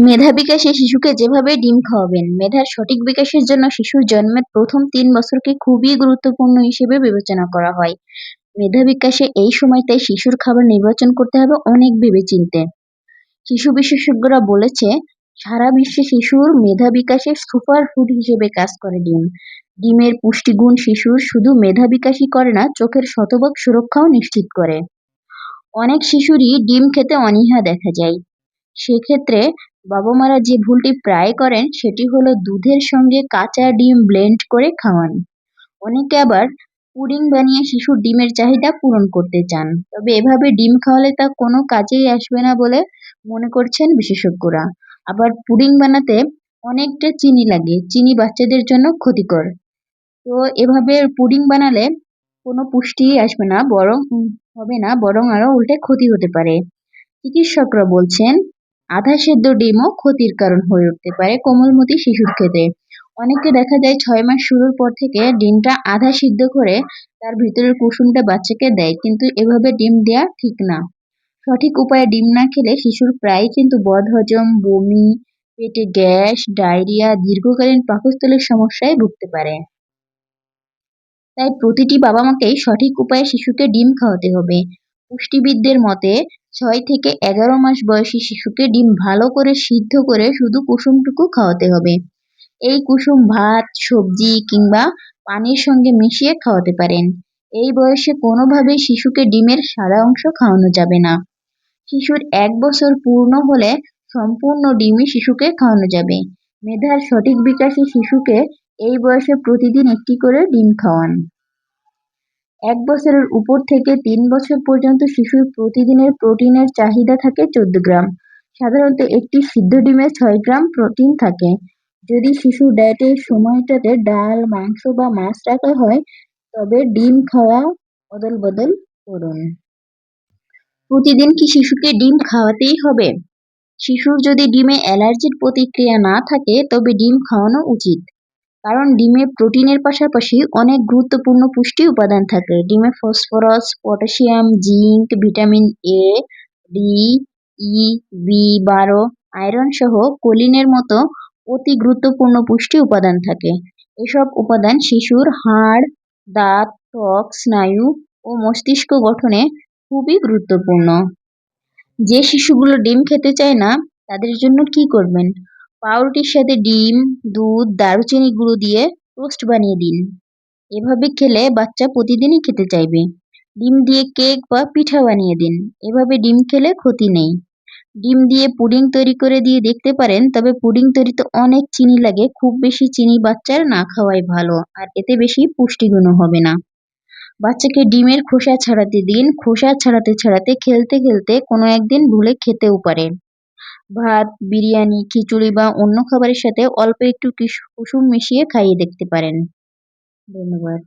মেধা বিকাশে শিশুকে যেভাবে ডিম খাওয়াবেন, মেধার সঠিক বিকাশের জন্য শিশুর জন্মের প্রথম তিন বছরকে খুবই গুরুত্বপূর্ণ হিসেবে বিবেচনা করা হয়। মেধা বিকাশে এই সময়টাই শিশুর খাবার নির্বাচন করতে হবে অনেক ভেবেচিন্তে। শিশু বিশেষজ্ঞরা বলেছে, সারা বিশ্বে শিশুর মেধা বিকাশে সুপার ফুড হিসেবে কাজ করে ডিম। ডিমের পুষ্টিগুণ শিশুর শুধু মেধা বিকাশই করে না, চোখের শতভাগ সুরক্ষাও নিশ্চিত করে। অনেক শিশুরই ডিম খেতে অনীহা দেখা যায়। সেক্ষেত্রে বাবা মারা যে ভুলটি প্রায় করেন, সেটি হলো দুধের সঙ্গে কাঁচা ডিম ব্লেন্ড করে খাওয়ান। অনেকে আবার পুডিং বানিয়ে শিশুর ডিমের চাহিদা পূরণ করতে চান। তবে এভাবে ডিম খাওয়ালে তা কোনো কাজেই আসবে না বলে মনে করছেন বিশেষজ্ঞরা। আবার পুডিং বানাতে অনেকটা চিনি লাগে। চিনি বাচ্চাদের জন্য ক্ষতিকর। তো এভাবে পুডিং বানালে কোনো পুষ্টি আসবে না, বরং হবে না, বরং আরও উল্টে ক্ষতি হতে পারে। চিকিৎসকরা বলছেন আধা সেদ্ধ ডিমও ক্ষতির কারণ হয়ে উঠতে পারে কোমলমতি শিশুর ক্ষেত্রে। অনেকে দেখা যায় ছয় মাস শুরুর পর থেকে ডিমটা আধা সিদ্ধ করে তার ভিতরের কুসুমটা বাচ্চাকে দেয়, কিন্তু এভাবে ডিম দেয়া ঠিক না। সঠিক উপায়ে ডিম না খেলে শিশুর প্রায় কিন্তু বদহজম, বমি, পেটে গ্যাস, ডায়রিয়া দীর্ঘকালীন পাকস্থলীর সমস্যায় ভুগতে পারে। তাই প্রতিটি বাবা মাকেই সঠিক উপায়ে শিশুকে ডিম খাওয়াতে হবে। পুষ্টিবিদদের মতে, ছয় থেকে এগারো মাস বয়সী শিশুকে ডিম ভালো করে সিদ্ধ করে শুধু কুসুমটুকু খাওয়াতে হবে। এই কুসুম ভাত, সবজি কিংবা পানির সঙ্গে মিশিয়ে খাওয়াতে পারেন। এই বয়সে কোনোভাবেই শিশুকে ডিমের সাদা অংশ খাওয়ানো যাবে না। শিশুর এক বছর পূর্ণ হলে সম্পূর্ণ ডিমই শিশুকে খাওয়ানো যাবে। মেধার সঠিক বিকাশে শিশুকে এই বয়সে প্রতিদিন একটি করে ডিম খাওয়ান। এক বছরের উপর থেকে তিন বছর পর্যন্ত শিশুর প্রতিদিনের প্রোটিনের চাহিদা থাকে চোদ্দ গ্রাম। সাধারণত একটি সিদ্ধ ডিমে ছয় গ্রাম প্রোটিন থাকে। যদি শিশু ডায়েটের সময়টাতে ডাল, মাংস বা মাছ রাখা হয়, তবে ডিম খাওয়া অদল বদল করুন। প্রতিদিন কি শিশুকে ডিম খাওয়াতেই হবে? শিশুর যদি ডিমে অ্যালার্জির প্রতিক্রিয়া না থাকে, তবে ডিম খাওয়ানো উচিত। কারণ ডিমে প্রোটিনের পাশাপাশি অনেক গুরুত্বপূর্ণ পুষ্টি উপাদান থাকে। ডিমে phosphorus, potassium, zinc, vitamin A D E B বারো, আয়রন সহ কোলিনের মতো অতি গুরুত্বপূর্ণ পুষ্টি উপাদান থাকে। এসব উপাদান শিশুর হাড়, দাঁত, ত্বক, স্নায়ু ও মস্তিষ্ক গঠনে খুবই গুরুত্বপূর্ণ। যে শিশুগুলো ডিম খেতে চায় না, তাদের জন্য কি করবেন? পাউরুটির সাথে ডিম, দুধ, দারুচিনি গুঁড়ো দিয়ে টোস্ট বানিয়ে দিন। এভাবে খেলে বাচ্চা প্রতিদিনই খেতে চাইবে। ডিম দিয়ে কেক বা পিঠা বানিয়ে দিন। এভাবে ডিম খেলে ক্ষতি নেই। ডিম দিয়ে পুডিং তৈরি করে দিয়ে দেখতে পারেন, তবে পুডিং তৈরিতে অনেক চিনি লাগে। খুব বেশি চিনি বাচ্চার না খাওয়াই ভালো, আর এতে বেশি পুষ্টিগুণও হবে না। বাচ্চাকে ডিমের খোসা ছাড়াতে দিন। খোসা ছাড়াতে ছাড়াতে খেলতে খেলতে কোনো একদিন ভুলে খেতেও পারে। ভাত, বিরিয়ানি, খিচুড়ি বা অন্য খাবারের সাথে অল্প একটু কিস কুসুম মিশিয়ে খাইয়ে দেখতে পারেন। ধন্যবাদ।